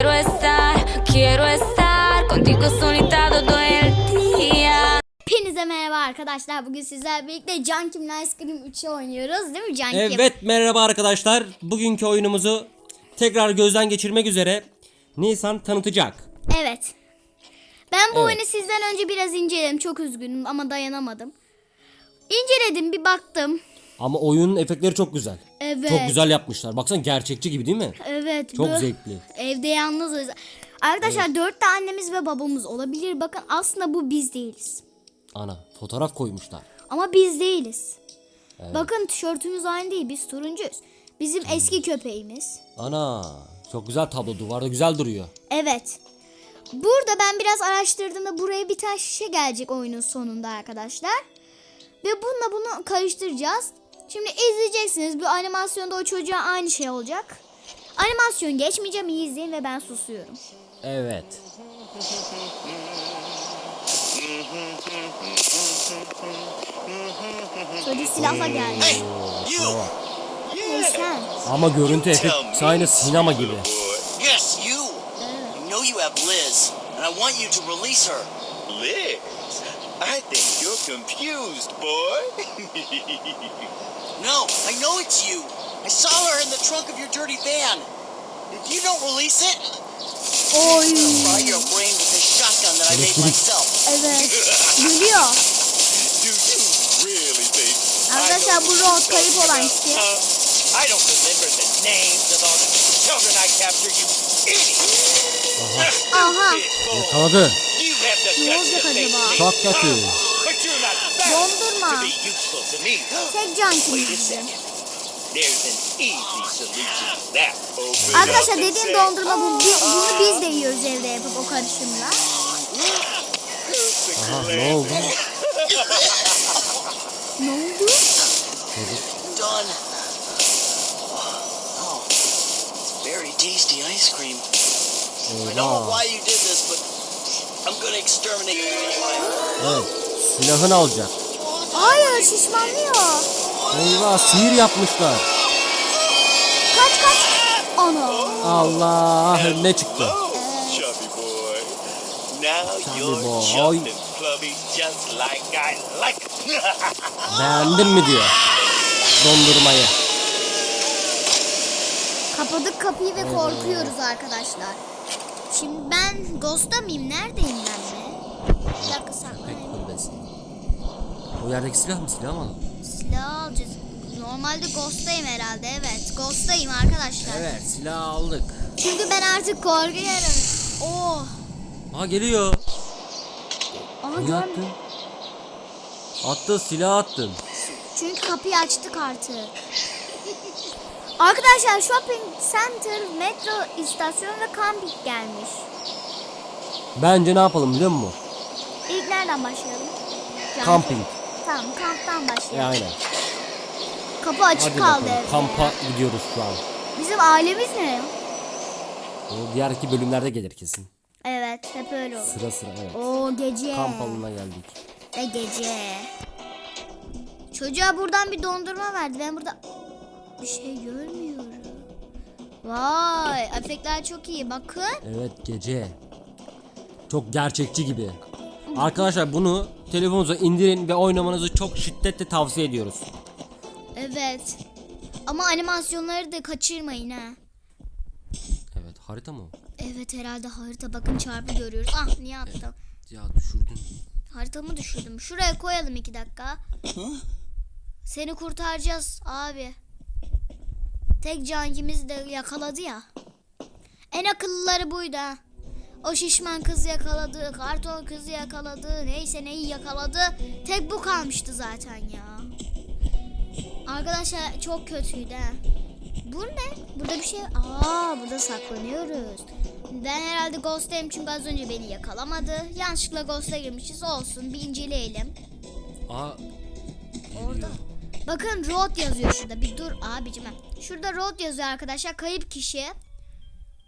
Quiero estar, quiero estar contigo solita todo el día. Hepinize merhaba arkadaşlar. Bugün sizlerle birlikte Can Kim Ice Cream 3'ü oynuyoruz değil mi Can Kim? Evet merhaba arkadaşlar. Bugünkü oyunumuzu tekrar gözden geçirmek üzere Nisan tanıtacak. Evet. Ben bu Evet. oyunu sizden önce biraz inceledim. Çok üzgünüm ama dayanamadım. İnceledim bir baktım. Ama oyunun efektleri çok güzel. Evet. Çok güzel yapmışlar. Baksana gerçekçi gibi değil mi? Evet. Çok bu- zevkli. Evde yalnızız. Arkadaşlar dört de annemiz ve babamız olabilir. Bakın aslında bu biz değiliz. Ana fotoğraf koymuşlar. Ama biz değiliz. Bakın tişörtümüz aynı değil. Biz turuncuyuz. Bizim eski köpeğimiz. Ana çok güzel tablo duvarda güzel duruyor. Evet. Burada ben biraz araştırdığımda buraya bir tane şişe gelecek oyunun sonunda arkadaşlar. Ve bununla bunu karıştıracağız. Şimdi izleyeceksiniz. Bu animasyonda o çocuğa aynı şey olacak. Animasyon geçmeyeceğim iyi izleyin ve ben susuyorum. Evet. Çocuk silahla geldi. You! Hey sen. Ama görüntü efekt aynı sinema gibi. Yes, you! I know you have Liz, and I want you to release her. Liz, I think you're confused, boy. No, I know it's you! I saw her in the trunk of your dirty van! If you don't release it, Oy. I'll fry your brain with this shotgun that I made myself. Evet. Gülüyor. Do you really think? Arkadaşlar bu Rod kayıp olan kişi. I don't remember the names of all the children I captured, you idiot. Aha. Yakaladı. You have the Ne guts olacak to face acaba? me. Çok kötü. Dondurma. Tek can. Open Arkadaşlar dediğim dondurma bu. Bi- Bunu biz de yiyoruz evde yapıp o karışımla. Aha ne oldu? Ne oldu? Done. Oh, very tasty ice cream. I don't know why you did this, but I'm gonna exterminate you anyway. Silahını alacak. Hayır şişmanlıyor. Eyvah sihir yapmışlar. Kaç kaç. Ana. Allah ne çıktı? Chubby boy. Now Chubby you're boy. jumping, Clubby, just like I like. Beğendin mi diyor. Dondurmayı. Kapadık kapıyı ve korkuyoruz arkadaşlar. Şimdi ben Ghost'ta mıyım? Neredeyim ben be? Bir dakika saklanayım. O yerdeki silah mı? Silah mı? Silah alacağız. Normalde Ghost'tayım herhalde. Evet. Ghost'tayım arkadaşlar. Evet silah aldık. Çünkü ben artık korkuyorum. Oh. Aa geliyor. Aha Ne attın? Attı silah attın. Çünkü kapıyı açtık artık. Arkadaşlar shopping center, metro istasyonu ve kamping gelmiş. Bence ne yapalım biliyor musun? İlk nereden başlayalım? Camping. Tamam kamptan E başlayalım. aynen. Kapı açık Hadi kaldı bakalım. evde. Kampa gidiyoruz şu an. Bizim ailemiz ne? O diğerki bölümlerde gelir kesin. Evet hep öyle olur. Sıra sıra evet. Oo gece. Kamp alanına geldik. Ve gece. Çocuğa buradan bir dondurma verdi. Ben burada bir şey görmüyorum. Vay efektler çok iyi bakın. Evet gece. Çok gerçekçi gibi. Arkadaşlar bunu telefonunuza indirin ve oynamanızı çok şiddetle tavsiye ediyoruz. Evet. Ama animasyonları da kaçırmayın ha. Evet harita mı? o? Evet herhalde harita bakın çarpı görüyoruz. Ah niye attım? Ya düşürdün. Haritamı düşürdüm. Şuraya koyalım iki dakika. Seni kurtaracağız abi. Tek cankimiz de yakaladı ya. En akıllıları buydu ha. O şişman kızı yakaladı, karton kızı yakaladı, neyse neyi yakaladı. Tek bu kalmıştı zaten ya. Arkadaşlar çok kötüydü ha. Bu ne? Burada bir şey... Aa burada saklanıyoruz. Ben herhalde Ghost'tayım çünkü az önce beni yakalamadı. Yanlışlıkla Ghost'a girmişiz. Olsun bir inceleyelim. Aa Orada. Bakın road yazıyor şurada. Bir dur abicim. Şurada road yazıyor arkadaşlar. Kayıp kişi.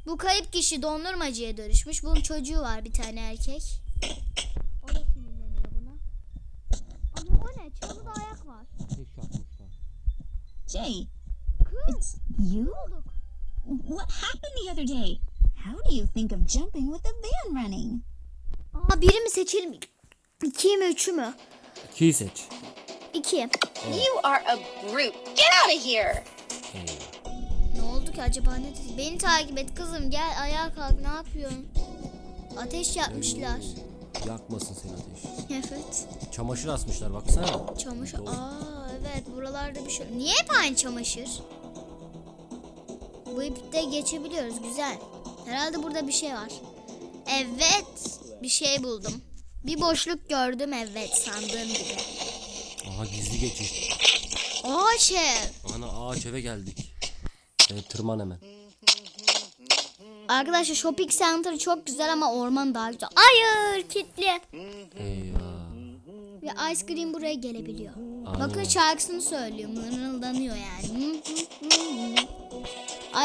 Bu kayıp kişi dondurmacıya dönüşmüş. Bunun çocuğu var bir tane erkek. O da sinirleniyor buna. Ama o ne? Çalıda ayak var. tek yapmışlar. Jay, Kız. it's you? What happened the other day? How do you think of jumping with the van running? Aa biri mi seçilmi? İki mi üçü mü? İkiyi seç. İki. You are a brute. Get out of here. Ne oldu ki acaba ne dedi? Beni takip et kızım gel ayağa kalk ne yapıyorsun? Ateş yapmışlar. Yakmasın seni ateş. Evet. Çamaşır asmışlar baksana. Çamaşır. Aa evet buralarda bir şey. Niye hep aynı çamaşır? Bu ipte geçebiliyoruz güzel. Herhalde burada bir şey var. Evet bir şey buldum. Bir boşluk gördüm evet sandığım gibi. Aha gizli geçiş. Ağaç ev. Ana ağaç eve geldik. Evet tırman hemen. Arkadaşlar shopping center çok güzel ama orman daha güzel. Hayır kilitli. Eyvah. Ve ice cream buraya gelebiliyor. Aynen. Bakın şarkısını söylüyor. Mırıldanıyor yani.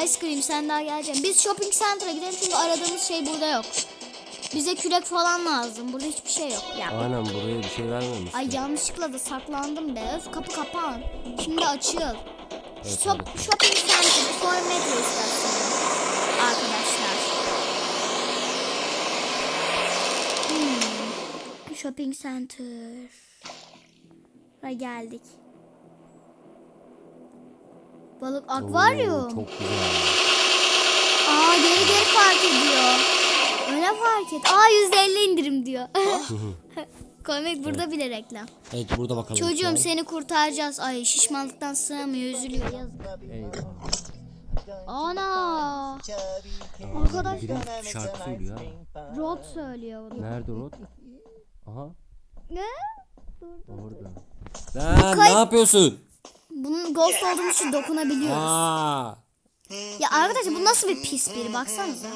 ice cream sen daha geleceksin. Biz shopping center'a gidelim çünkü aradığımız şey burada yok. Bize kürek falan lazım. Burada hiçbir şey yok. Ya. Aynen buraya bir şey vermemiş. Ay yanlışlıkla da saklandım be. Öf kapı kapan. Şimdi açıl. Evet, Shop, hadi. shopping center sonra metro istasyonu. Arkadaşlar. Hmm. Shopping center. Buraya geldik. Balık Oo, akvaryum. Çok güzel. Aa geri geri fark ediyor. Öyle fark et. Aa %50 indirim diyor. Komik burada bile reklam. Evet burada bakalım. Çocuğum seni kurtaracağız. Ay şişmanlıktan sığamıyor üzülüyor yazık. Ana. Arkadaşlar şarkı söylüyor. Rod söylüyor bunu. Nerede Rod? Aha Ne? orada. Lan ne yapıyorsun? Bunun ghost olduğumuz için dokunabiliyoruz. Aa. Ya arkadaşlar bu nasıl bir pis biri baksanıza.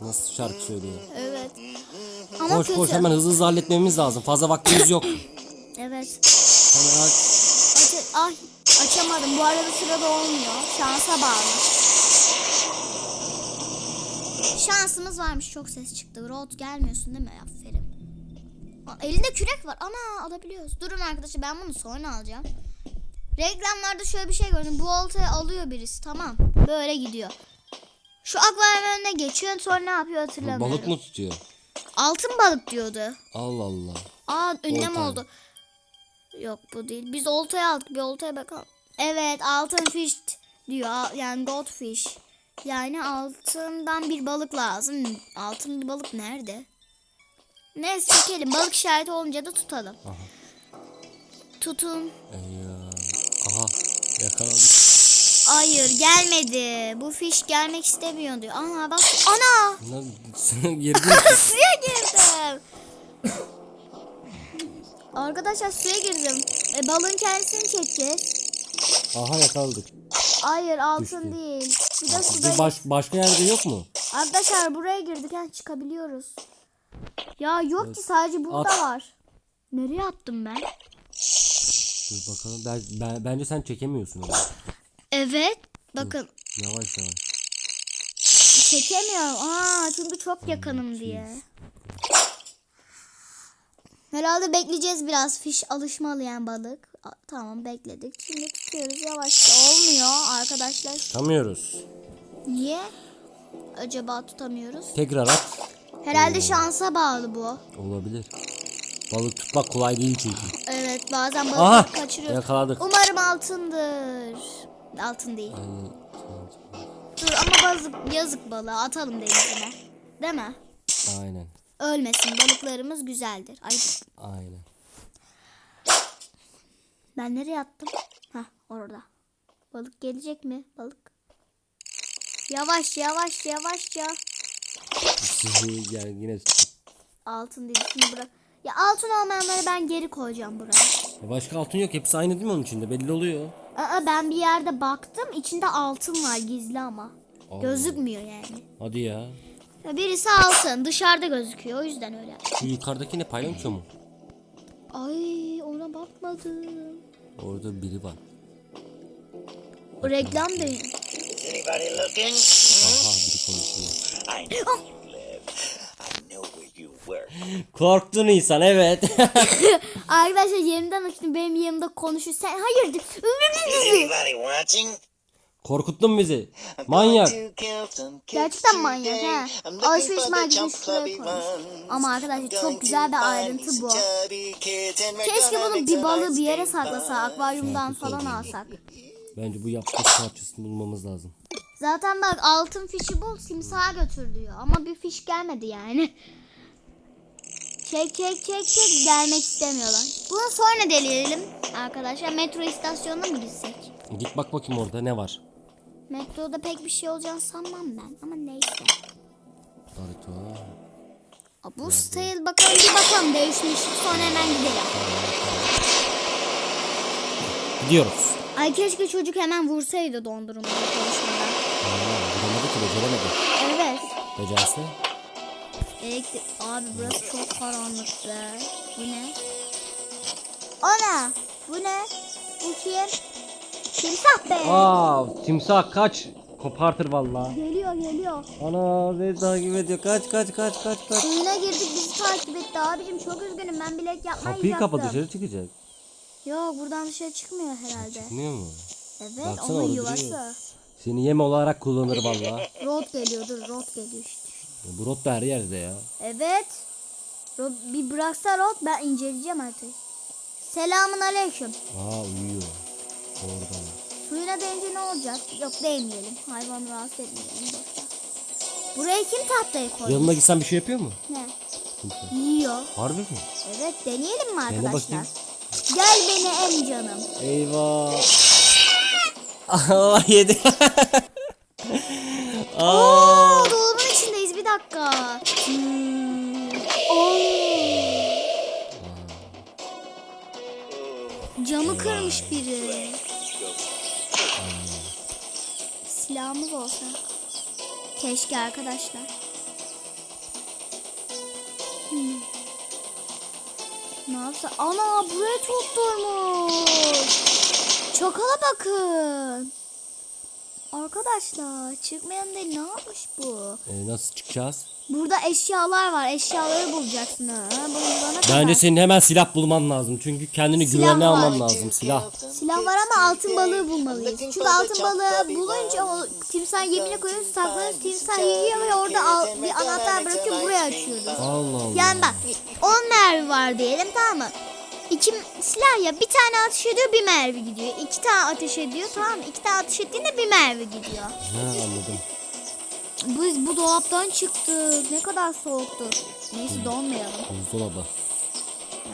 Nasıl şarkı söylüyor? Evet. Ama Koş kötü. koş hemen hızlı hızlı halletmemiz lazım. Fazla vaktimiz yok. Evet. Hemen aç. Aç ay açamadım. Bu arada sırada olmuyor. Şansa bağlı. Şansımız varmış. Çok ses çıktı. Rod gelmiyorsun değil mi? Aferin. Aa, elinde kürek var. Ana alabiliyoruz. Durun arkadaşlar ben bunu sonra alacağım. Reklamlarda şöyle bir şey gördüm. Bu oltayı alıyor birisi. Tamam. Böyle gidiyor. Şu akvaryum önüne geçiyor. Sonra ne yapıyor hatırlamıyorum. Balık mı tutuyor? Altın balık diyordu. Allah Allah. Aa ünlem oldu. Yok bu değil. Biz oltaya aldık. Bir oltaya bakalım. Evet altın fish diyor. Yani goldfish. Yani altından bir balık lazım. Altın bir balık nerede? Neyse çekelim. Balık işareti olunca da tutalım. Tutun. Eyvah. Aha yakaladık. Hayır gelmedi. Bu fish gelmek istemiyor diyor. Ana bak. Ana. Lan girdin. suya girdim. Arkadaşlar suya girdim. E, balığın kendisini çekeceğiz. Aha yakaladık. Hayır altın Düştü. değil. Bir de suda. Bir baş, başka yerde yok mu? Arkadaşlar buraya girdik. Ha, çıkabiliyoruz. Ya yok ki sadece burada At. var. Nereye attım ben? Dur bakalım. Ben, ben- bence sen çekemiyorsun onu. Evet. Bakın Yavaş yavaş. çekemiyorum. Aa çünkü çok yakınım diye. Herhalde bekleyeceğiz biraz. Fiş alışmalı balık. A- Tamam bekledik. Şimdi tutuyoruz yavaşça. Olmuyor arkadaşlar. Tutamıyoruz. Niye? Acaba tutamıyoruz. Tekrar at. Herhalde şansa bağlı bu. Olabilir. Balık tutmak kolay değil çünkü. Evet bazen balık Aha kaçırıyoruz. yakaladık. Umarım altındır. Altın değil. Dur ama bazık, yazık balığı atalım denizine. Değil mi? Aynen. Ölmesin balıklarımız güzeldir. Ay Aynen. ben nereye attım? Hah orada. Balık gelecek mi? Balık. Yavaş yavaş yavaşça. yani yine Altın değil şimdi bırak. Ya altın olmayanları ben geri koyacağım buraya. başka altın yok. Hepsi aynı değil mi onun içinde? Belli oluyor. Aa, ben bir yerde baktım içinde altın var gizli ama. Gözükmüyor yani. Hadi ya. Birisi altın dışarıda gözüküyor o yüzden öyle. Şu yukarıdaki ne paylaşıyor mu? Ay ona bakmadım. Orada biri var. O reklam değil. Aha biri konuşuyor. You work. Korktun insan evet. Arkadaşlar yerimden açtım benim yanımda konuşuyor. Sen anybody watching? Korkuttun bizi. Manyak. Gerçekten manyak he. Alışveriş merkezini şuraya koymuş. Ama arkadaşlar çok güzel bir ayrıntı bu. Keşke bunu bir balığı bir yere saklasa, akvaryumdan falan alsak. Bence bu yaptığı parçasını bulmamız lazım. Zaten bak altın fişi bul timsaha götür diyor. Ama bir fiş gelmedi yani. Çek çek çek çek gelmek istemiyorlar. Bunu sonra deneyelim arkadaşlar. Metro istasyonuna mı gitsek? Git bak bakayım orada ne var. Metroda pek bir şey olacağını sanmam ben ama neyse. Harita. Aa, Bu style bakalım bir bakalım değişmiş sonra hemen gidelim. Gidiyoruz. Ay keşke çocuk hemen vursaydı dondurmayı konuşmadan. Aa, Vuramadı ki beceremedi. Evet. Becerse. Elektrik... Abi burası çok karanlık be. Bu ne? Ana! Bu ne? Bu kim? Timsah be! Aa, timsah kaç. Kopartır vallahi. Geliyor geliyor. Ana beni takip ediyor. Kaç kaç kaç kaç kaç. Suyuna girdik bizi takip etti abicim çok üzgünüm ben bilek yapmayacaktım. Kapıyı kapa dışarı çıkacak. Yok buradan dışarı çıkmıyor herhalde. Çıkmıyor mu? Evet Baksana onun yuvası. Seni yem olarak kullanır vallahi. Rot geliyor dur rot geliyor işte. Bu rot da her yerde ya. Evet. Bir bıraksa rot ben inceleyeceğim artık. Selamun aleyküm. Aa uyuyor. Orada. Suyuna değince ne olacak? Yok değmeyelim. Hayvanı rahatsız etmeyelim. Boşver. Buraya kim tahtayı koydu? Yanına gitsen bir şey yapıyor mu? Ne? Yiyor. Harbi mi? Evet deneyelim mi Dene arkadaşlar? bakayım. Gel beni em canım. Eyvah. Allah yedi. Silahımız olsa. Keşke arkadaşlar. Hmm. Ne yapsa? Ana buraya tutturmuş. Çakala bakın. Arkadaşlar çıkmayan değil ne yapmış bu? e, nasıl çıkacağız? Burada eşyalar var. Eşyaları bulacaksın ha. Bunu bulana kadar. Bence senin hemen silah bulman lazım. Çünkü kendini Silah güvenli var. alman lazım. Silah. Silah var ama altın balığı bulmalıyız. Çünkü altın balığı bulunca o timsah yemine koyuyoruz, saklanıyoruz. Timsah yiyor ve orada al, bir anahtar bırakıyor buraya açıyoruz. Allah Allah. Yani bak 10 mermi var diyelim tamam mı? İki silah ya bir tane ateş ediyor bir mermi gidiyor. İki tane ateş ediyor tamam mı? İki tane ateş ettiğinde bir mermi gidiyor. Ha, anladım. Biz bu dolaptan çıktık. Ne kadar soğuktur. Neyse donmayalım. Buzdolabı.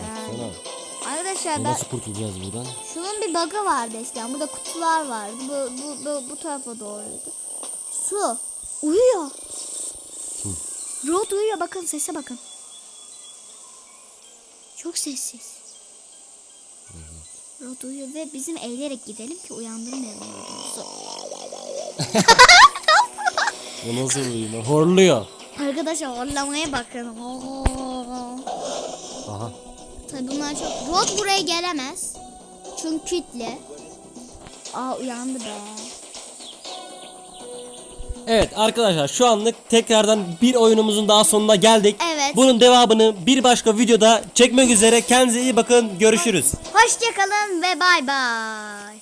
Yani. Sana. Arkadaşlar ben Nasıl kurtulacağız buradan? şunun bir bug'ı vardı eskiden. Burada kutular vardı. Bu bu bu, bu tarafa doğruydu. Su. Uyuyor. Rod uyuyor. Bakın sese bakın. Çok sessiz. Rod uyuyor ve bizim eğilerek gidelim ki uyandırmayalım Rod'umuzu. Bu nasıl uyuma? Horluyor. Arkadaşlar horlamaya bakın. Aha. Tabii bunlar çok... Rod buraya gelemez. Çünkü kilitli. Aa uyandı be. Evet arkadaşlar şu anlık tekrardan bir oyunumuzun daha sonuna geldik. Evet. Bunun devamını bir başka videoda çekmek üzere. Kendinize iyi bakın. Görüşürüz. Hoşçakalın ve bay bay.